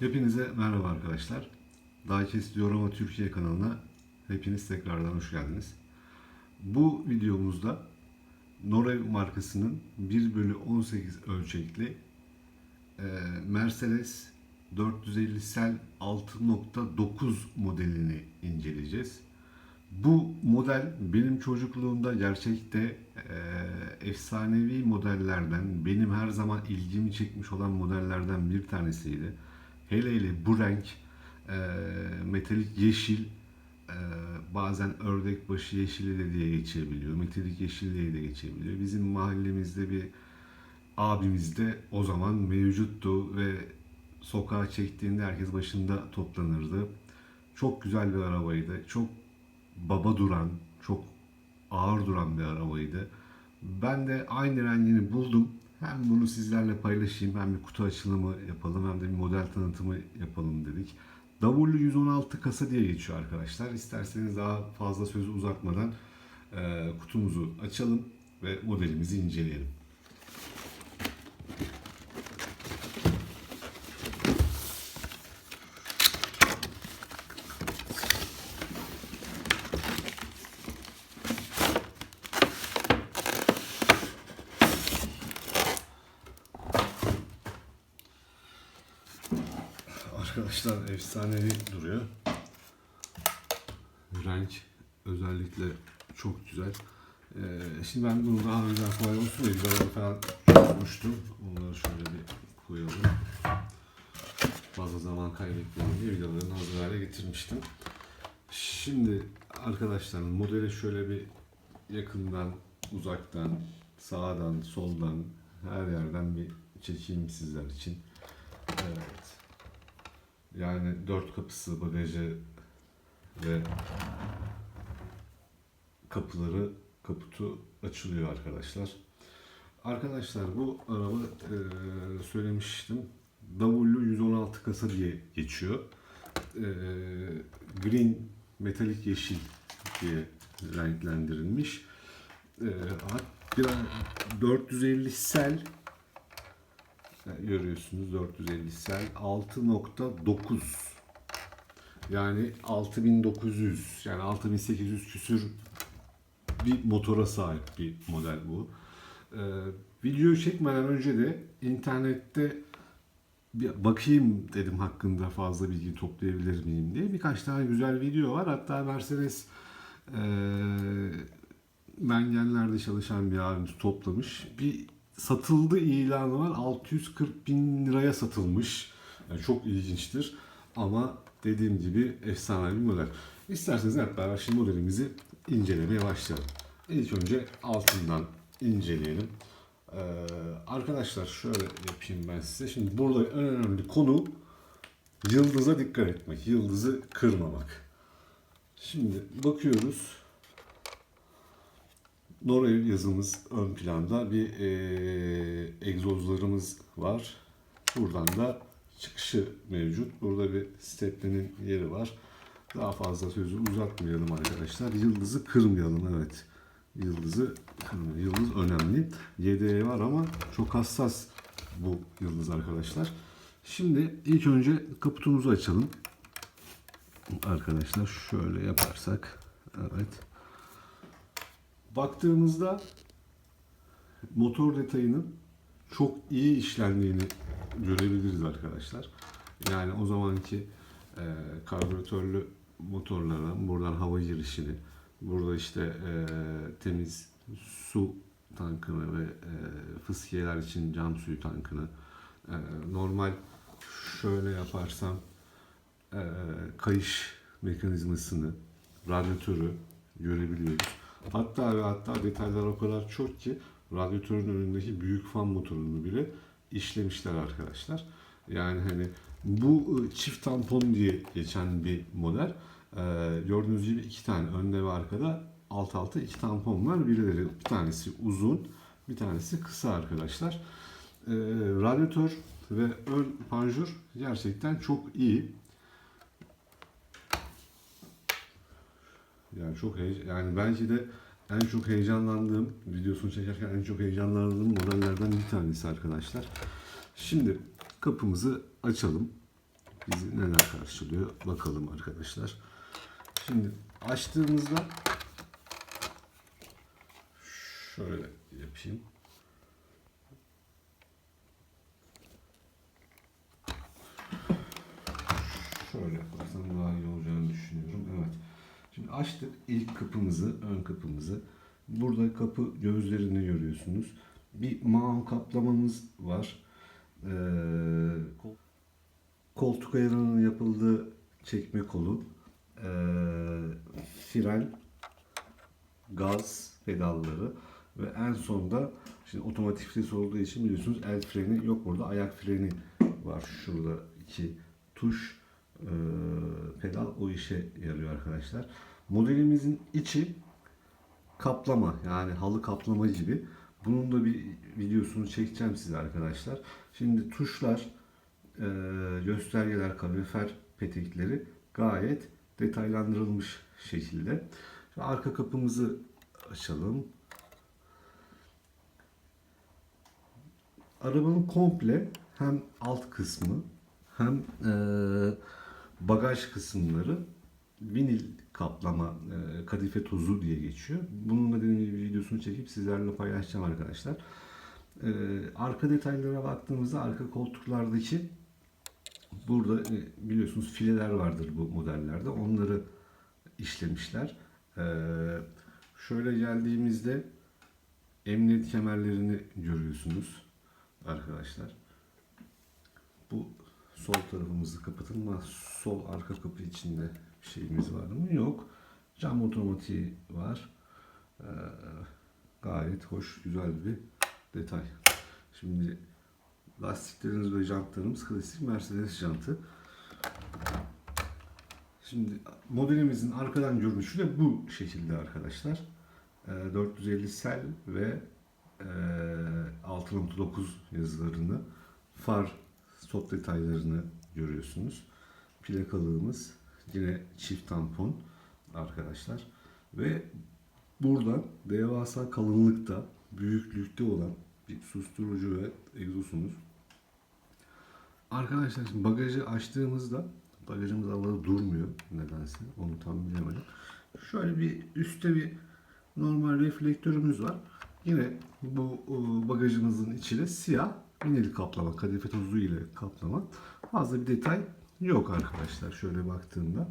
Hepinize merhaba arkadaşlar. Diecast Diorama Türkiye kanalına hepiniz tekrardan hoş geldiniz. Bu videomuzda Norev markasının 1 bölü 18 ölçekli e, Mercedes 450 Sel 6.9 modelini inceleyeceğiz. Bu model benim çocukluğumda gerçekte e, efsanevi modellerden, benim her zaman ilgimi çekmiş olan modellerden bir tanesiydi. Hele hele bu renk e, metalik yeşil e, bazen ördek başı yeşili de diye geçebiliyor. Metalik yeşil diye de geçebiliyor. Bizim mahallemizde bir abimiz de o zaman mevcuttu ve sokağa çektiğinde herkes başında toplanırdı. Çok güzel bir arabaydı. Çok baba duran, çok ağır duran bir arabaydı. Ben de aynı rengini buldum. Hem bunu sizlerle paylaşayım, hem bir kutu açılımı yapalım, hem de bir model tanıtımı yapalım dedik. W116 kasa diye geçiyor arkadaşlar. İsterseniz daha fazla sözü uzatmadan kutumuzu açalım ve modelimizi inceleyelim. Arkadaşlar efsanevi duruyor. Renk özellikle çok güzel. Ee, şimdi ben bunu daha önce kolay olsun falan çözmüştüm. Onları şöyle bir koyalım. Fazla zaman kaybetmeyelim diye videolarını hazır hale getirmiştim. Şimdi arkadaşlar modeli şöyle bir yakından, uzaktan, sağdan, soldan, her yerden bir çekeyim sizler için. Evet. Yani dört kapısı, bagajı ve kapıları, kaputu açılıyor arkadaşlar. Arkadaşlar bu araba e, söylemiştim. W116 kasa diye geçiyor. E, green metalik yeşil diye renklendirilmiş. E, biraz 450 sel görüyorsunuz 450 sel 6.9 yani 6900 yani 6800 küsür bir motora sahip bir model bu. Ee, videoyu çekmeden önce de internette bir bakayım dedim hakkında fazla bilgi toplayabilir miyim diye. Birkaç tane güzel video var. Hatta Mercedes e, mengenlerde çalışan bir abimiz toplamış. Bir satıldı ilanı var. 640 bin liraya satılmış. Yani çok ilginçtir. Ama dediğim gibi efsane bir model. İsterseniz hep beraber şimdi modelimizi incelemeye başlayalım. İlk önce altından inceleyelim. Ee, arkadaşlar şöyle yapayım ben size. Şimdi burada en önemli konu yıldıza dikkat etmek. Yıldızı kırmamak. Şimdi bakıyoruz. Norev yazımız ön planda. Bir e, egzozlarımız var. Buradan da çıkışı mevcut. Burada bir steplenin yeri var. Daha fazla sözü uzatmayalım arkadaşlar. Yıldızı kırmayalım evet. Yıldızı kırmayalım. Yıldız önemli. YDE var ama çok hassas bu yıldız arkadaşlar. Şimdi ilk önce kaputumuzu açalım. Arkadaşlar şöyle yaparsak evet baktığımızda motor detayının çok iyi işlendiğini görebiliriz arkadaşlar. Yani o zamanki e, karbüratörlü motorlara buradan hava girişini, burada işte e, temiz su tankını ve e, fıskiyeler için cam suyu tankını e, normal şöyle yaparsam e, kayış mekanizmasını, radyatörü görebiliyoruz. Hatta ve hatta detaylar o kadar çok ki radyatörün önündeki büyük fan motorunu bile işlemişler arkadaşlar. Yani hani bu ı, çift tampon diye geçen bir model. Ee, gördüğünüz gibi iki tane önde ve arkada alt alta iki tampon var. Birileri bir tanesi uzun, bir tanesi kısa arkadaşlar. Ee, radyatör ve ön panjur gerçekten çok iyi. Yani çok heye- yani belki de en çok heyecanlandığım videosunu çekerken en çok heyecanlandığım modellerden bir tanesi arkadaşlar. Şimdi kapımızı açalım. bizi neler karşılıyor bakalım arkadaşlar. Şimdi açtığımızda şöyle yapayım. Şöyle yaparsam daha iyi olacağını düşünüyorum. Evet. Şimdi açtık ilk kapımızı, ön kapımızı. Burada kapı gözlerini görüyorsunuz. Bir mağam kaplamamız var. Ee, koltuk ayarının yapıldığı çekme kolu. Ee, fren, gaz pedalları ve en sonda şimdi otomatik vites olduğu için biliyorsunuz el freni yok burada ayak freni var şurada iki tuş Ee, pedal o işe yarıyor arkadaşlar. Modelimizin içi kaplama yani halı kaplama gibi. Bunun da bir videosunu çekeceğim size arkadaşlar. Şimdi tuşlar, e, göstergeler, kalorifer petekleri gayet detaylandırılmış şekilde. Şimdi arka kapımızı açalım. Arabanın komple hem alt kısmı hem e, bagaj kısımları vinil kaplama e, kadife tozu diye geçiyor. Bunun da dediğim gibi videosunu çekip sizlerle paylaşacağım arkadaşlar. E, arka detaylara baktığımızda arka koltuklardaki burada e, biliyorsunuz fileler vardır bu modellerde. Onları işlemişler. Şöyle geldiğimizde emniyet kemerlerini görüyorsunuz arkadaşlar. Bu sol tarafımızı kapatın sol arka kapı içinde şeyimiz var mı? Yok. Cam otomatiği var. Ee, gayet hoş, güzel bir detay. Şimdi lastiklerimiz ve jantlarımız klasik Mercedes jantı. Şimdi modelimizin arkadan görünüşü de bu şekilde arkadaşlar. Ee, 450 sel ve e, 6.9 yazılarını far stop detaylarını görüyorsunuz. Plakalığımız yine çift tampon arkadaşlar. Ve buradan devasa kalınlıkta, büyüklükte olan bir susturucu ve egzosumuz. Arkadaşlar şimdi bagajı açtığımızda bagajımız havada durmuyor nedense. Onu tam bilemedim. Şöyle bir üstte bir normal reflektörümüz var. Yine bu e, bagajımızın içi de siyah vinil kaplama, kadife tozu ile kaplama. Fazla bir detay yok arkadaşlar şöyle baktığımda.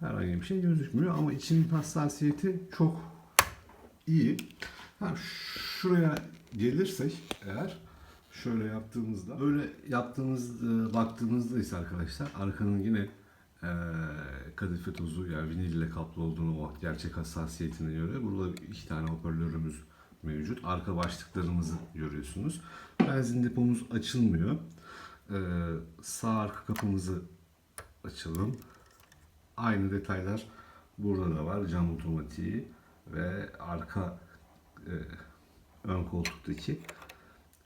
Herhangi bir şey gözükmüyor ama için hassasiyeti çok iyi. Ha, şuraya gelirsek eğer şöyle yaptığımızda böyle yaptığımız e, baktığımızda ise arkadaşlar arkanın yine e, kadife tozu yani vinil ile kaplı olduğunu o gerçek hassasiyetine göre burada iki tane hoparlörümüz mevcut. Arka başlıklarımızı görüyorsunuz. Benzin depomuz açılmıyor. Ee, sağ arka kapımızı açalım. Aynı detaylar burada da var. Cam otomatiği ve arka e, ön koltuktaki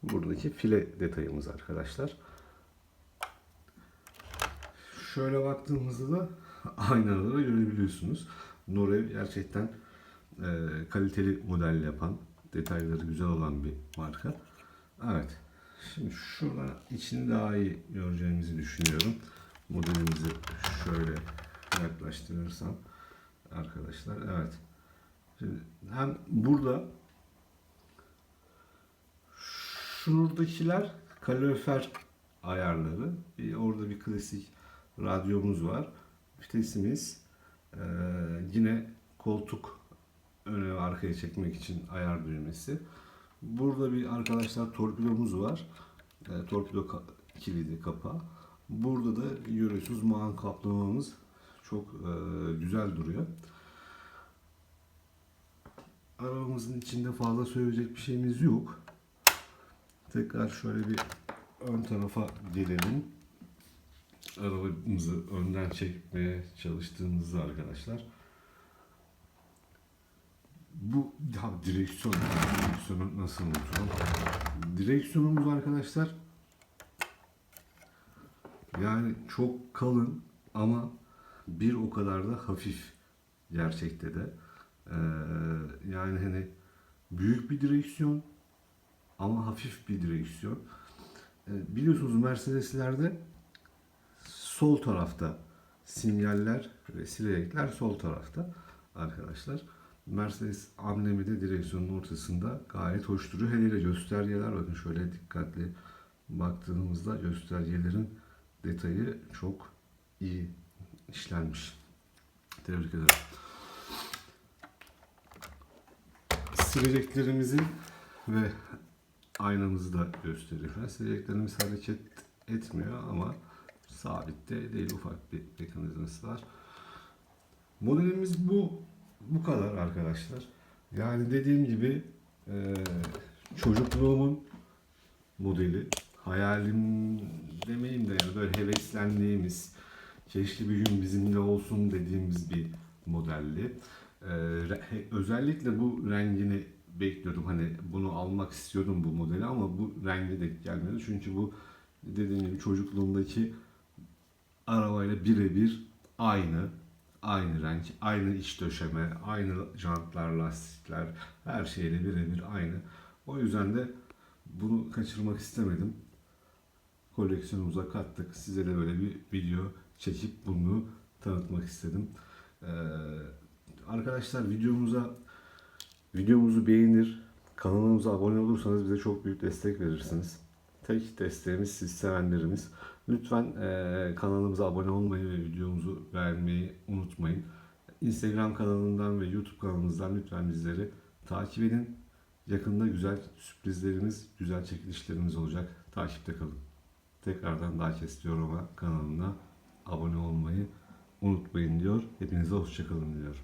buradaki file detayımız arkadaşlar. Şöyle baktığımızda da aynaları görebiliyorsunuz. Norev gerçekten e, kaliteli model yapan, detayları güzel olan bir marka. Evet. Şimdi şurada içini daha iyi göreceğimizi düşünüyorum. Modelimizi şöyle yaklaştırırsam arkadaşlar. Evet. Şimdi hem burada şuradakiler kalorifer ayarları. Bir, orada bir klasik radyomuz var. Vitesimiz ee, yine koltuk öne ve arkaya çekmek için ayar düğmesi. Burada bir arkadaşlar torpidomuz var. E, torpido kilidi kapağı. Burada da görüyorsunuz mağan kaplamamız çok e, güzel duruyor. Arabamızın içinde fazla söyleyecek bir şeyimiz yok. Tekrar şöyle bir ön tarafa gelelim. Arabamızı önden çekmeye çalıştığımızda arkadaşlar bu ya direksiyon, direksiyonu nasıl unuturum? Direksiyonumuz arkadaşlar yani çok kalın ama bir o kadar da hafif gerçekte de. Ee, yani hani büyük bir direksiyon ama hafif bir direksiyon. Ee, biliyorsunuz Mercedes'lerde sol tarafta sinyaller ve silecekler sol tarafta arkadaşlar. Mercedes amblemi de direksiyonun ortasında gayet hoş duruyor. Hele hele göstergeler bakın şöyle dikkatli baktığımızda göstergelerin detayı çok iyi işlenmiş. Tebrik ederim. Sileceklerimizin ve aynamızı da gösteriyor. Sileceklerimiz hareket etmiyor ama sabit de değil ufak bir mekanizması var. Modelimiz bu bu kadar arkadaşlar. Yani dediğim gibi e, çocukluğumun modeli hayalim demeyeyim de yani böyle heveslendiğimiz keşke bir gün bizimle olsun dediğimiz bir modelli. E, re- özellikle bu rengini bekliyordum. Hani bunu almak istiyordum bu modeli ama bu rengi de gelmedi. Çünkü bu dediğim gibi çocukluğumdaki arabayla birebir aynı. Aynı renk, aynı iç döşeme, aynı jantlar, lastikler, her şeyle birebir aynı. O yüzden de bunu kaçırmak istemedim. Koleksiyonumuza kattık. Size de böyle bir video çekip bunu tanıtmak istedim. Ee, arkadaşlar videomuza videomuzu beğenir, kanalımıza abone olursanız bize çok büyük destek verirsiniz. Tek desteğimiz siz sevenlerimiz. Lütfen eee, kanalımıza abone olmayı ve videomuzu beğenmeyi unutmayın. Instagram kanalından ve YouTube kanalımızdan lütfen bizleri takip edin. Yakında güzel sürprizlerimiz, güzel çekilişlerimiz olacak. Takipte kalın. Tekrardan daha kes diyorum ama kanalına abone olmayı unutmayın diyor. Hepinize hoşçakalın diliyorum.